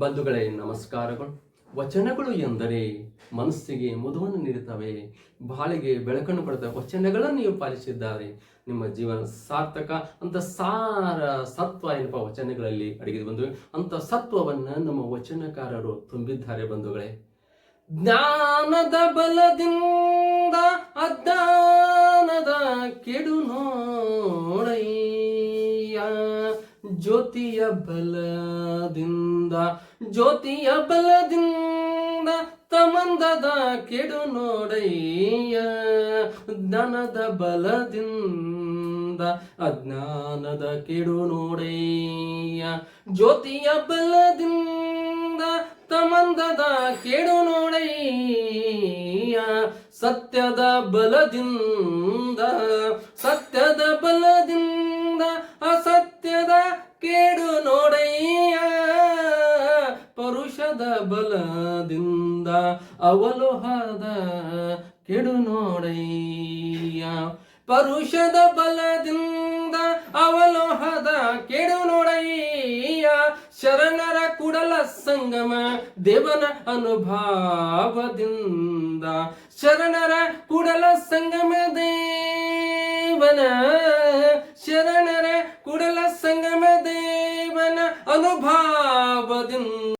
ಬಂಧುಗಳೇ, ನಮಸ್ಕಾರಗಳು. ವಚನಗಳು ಎಂದರೆ ಮನಸ್ಸಿಗೆ ಮುದವನ್ನು ನೀಡುತ್ತವೆ, ಬಾಳಿಗೆ ಬೆಳಕನ್ನು ಕೊಡುತ್ತವೆ. ವಚನಗಳನ್ನು ನೀವು ಪಾಲಿಸಿದ್ದಾರೆ. ನಿಮ್ಮ ಜೀವನ ಸಾರ್ಥಕ, ಅಂತ ಸಾರ ಸತ್ವ ಏನಪ್ಪ ವಚನಗಳಲ್ಲಿ ಅಡಗಿದೆ ಬಂದು ಅಂತ ಸತ್ವವನ್ನು ನಮ್ಮ ವಚನಕಾರರು ತುಂಬಿದ್ದಾರೆ ಬಂಧುಗಳೇ. ಜ್ಞಾನದ ಬಲದಿಂದ ಅಜ್ಞಾನದ ಕೆಡು ಜ್ಯೋತಿಯ ಬಲದಿಂದ ಜ್ಯೋತಿಯ ಬಲದಿಂದ ತಮಂದದ ಕೆಡು ನೋಡಯ್ಯ. ಜ್ಞಾನದ ಬಲದಿಂದ, ಅಜ್ಞಾನದ ಕೆಡು ನೋಡಯ್ಯ. ಜ್ಯೋತಿಯ ಬಲದಿಂದ ತಮಂದದ ಕೆಡು ನೋಡಯ್ಯ. ಸತ್ಯದ ಬಲದಿಂದ ಸತ್ಯದ ಪರುಷದ ಬಲದಿಂದ ಅವಲೋಹದ ಕೆಡು ನೋಡಯ್ಯ. ಪರುಷದ ಬಲದಿಂದ ಅವಲೋಹದ ಕೆಡು ನೋಡಯ್ಯ. ಶರಣರ ಕುಡಲ ಸಂಗಮ ದೇವನ ಅನುಭಾವದಿಂದ ಶರಣರ ಕುಡಲ ಸಂಗಮ ದೇವನ ಶರಣರ ಕುಡಲ ಸಂಗಮ ದೇವನ ಅನುಭಾವ